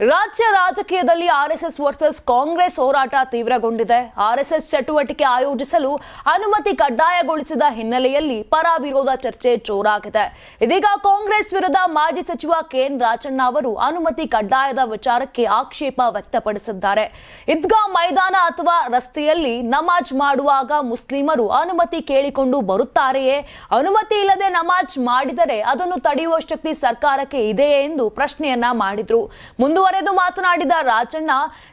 ರಾಜ್ಯ ರಾಜಕೀಯದಲ್ಲಿ RSS versus Congress ಹೋರಾಟ ತೀವ್ರಗೊಂಡಿದೆ. ಆರ್ಎಸ್ಎಸ್ ಚಟುವಟಿಕೆ ಆಯೋಜಿಸಲು ಅನುಮತಿ ಕಡ್ಡಾಯಗೊಳಿಸಿದ ಹಿನ್ನೆಲೆಯಲ್ಲಿ ಪರ ವಿರೋಧ ಚರ್ಚೆ ಜೋರಾಗಿದೆ. ಇದೀಗ ಕಾಂಗ್ರೆಸ್ ವಿರುದ್ಧ ಮಾಜಿ ಸಚಿವ ಕೆಎನ್ ರಾಜಣ್ಣ ಅವರು ಅನುಮತಿ ಕಡ್ಡಾಯದ ವಿಚಾರಕ್ಕೆ ಆಕ್ಷೇಪ ವ್ಯಕ್ತಪಡಿಸಿದ್ದಾರೆ. ಇದ್ಗಾ ಮೈದಾನ ಅಥವಾ ರಸ್ತೆಯಲ್ಲಿ ನಮಾಜ್ ಮಾಡುವಾಗ ಮುಸ್ಲಿಮರು ಅನುಮತಿ ಕೇಳಿಕೊಂಡು ಬರುತ್ತಾರೆಯೇ? ಅನುಮತಿ ಇಲ್ಲದೆ ನಮಾಜ್ ಮಾಡಿದರೆ ಅದನ್ನು ತಡೆಯುವ ಶಕ್ತಿ ಸರ್ಕಾರಕ್ಕೆ ಇದೆಯೇ ಎಂದು ಪ್ರಶ್ನೆಯನ್ನ ಮಾಡಿದ್ರು. ಮುಂದುವರೆದು ಮಾತನಾಡಿದ ರಾಜಣ್ಣ,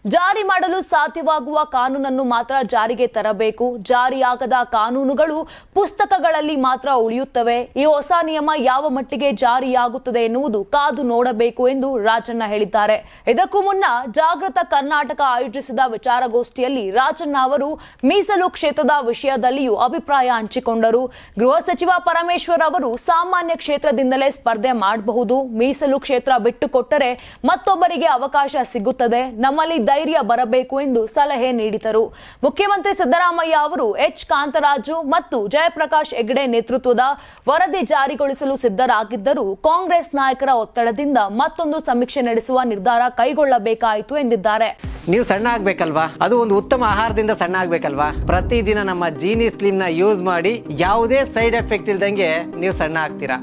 ಜಾರಿ ಮಾಡಲು ಸಾಧ್ಯವಾಗುವ ಕಾನೂನನ್ನು ಮಾತ್ರ ಜಾರಿಗೆ ತರಬೇಕು. ಜಾರಿಯಾಗದ ಕಾನೂನುಗಳು ಪುಸ್ತಕಗಳಲ್ಲಿ ಮಾತ್ರ ಉಳಿಯುತ್ತವೆ. ಈ ಹೊಸ ನಿಯಮ ಯಾವ ಮಟ್ಟಿಗೆ ಜಾರಿಯಾಗುತ್ತದೆ ಎನ್ನುವುದು ಕಾದು ನೋಡಬೇಕು ಎಂದು ರಾಜಣ್ಣ ಹೇಳಿದ್ದಾರೆ. ಇದಕ್ಕೂ ಮುನ್ನ ಜಾಗೃತ ಕರ್ನಾಟಕ ಆಯೋಜಿಸಿದ ವಿಚಾರಗೋಷ್ಠಿಯಲ್ಲಿ ರಾಜಣ್ಣ ಅವರು ಮೀಸಲು ಕ್ಷೇತ್ರದ ವಿಷಯದಲ್ಲಿಯೂ ಅಭಿಪ್ರಾಯ ಹಂಚಿಕೊಂಡರು. ಗೃಹ ಸಚಿವ ಪರಮೇಶ್ವರ್ ಅವರು ಸಾಮಾನ್ಯ ಕ್ಷೇತ್ರದಿಂದಲೇ ಸ್ಪರ್ಧೆ ಮಾಡಬಹುದು. ಮೀಸಲು ಕ್ಷೇತ್ರ ಬಿಟ್ಟುಕೊಟ್ಟರೆ ಮತ್ತೊಬ್ಬರಿಗೆ ಅವಕಾಶ ಸಿಗುತ್ತದೆ. ನಮ್ಮಲ್ಲಿ ಧೈರ್ಯ ಬರಬೇಕು ಎಂದು ಸಲಹೆ ನೀಡಿದರು. ಮುಖ್ಯಮಂತ್ರಿ ಸಿದ್ದರಾಮಯ್ಯ ಅವರು ಎಚ್. ಕಾಂತರಾಜು ಮತ್ತು ಜಯಪ್ರಕಾಶ್ ಹೆಗ್ಡೆ ನೇತೃತ್ವದ ವರದಿ ಜಾರಿಗೊಳಿಸಲು ಸಿದ್ಧರಾಗಿದ್ದರೂ ಕಾಂಗ್ರೆಸ್ ನಾಯಕರ ಒತ್ತಡದಿಂದ ಮತ್ತೊಂದು ಸಮೀಕ್ಷೆ ನಡೆಸುವ ನಿರ್ಧಾರ ಕೈಗೊಳ್ಳಬೇಕಾಯಿತು ಎಂದಿದ್ದಾರೆ. ನೀವು ಸಣ್ಣ ಆಗ್ಬೇಕಲ್ವಾ? ಅದು ಒಂದು ಉತ್ತಮ ಆಹಾರದಿಂದ ಸಣ್ಣ ಆಗ್ಬೇಕಲ್ವಾ? ಪ್ರತಿದಿನ ನಮ್ಮ ಜೀನಿ ಸ್ಲಿಮ್ನ ಯೂಸ್ ಮಾಡಿ ಯಾವುದೇ ಸೈಡ್ ಎಫೆಕ್ಟ್ ಇಲ್ದಂಗೆ ನೀವು ಸಣ್ಣ ಆಗ್ತೀರಾ?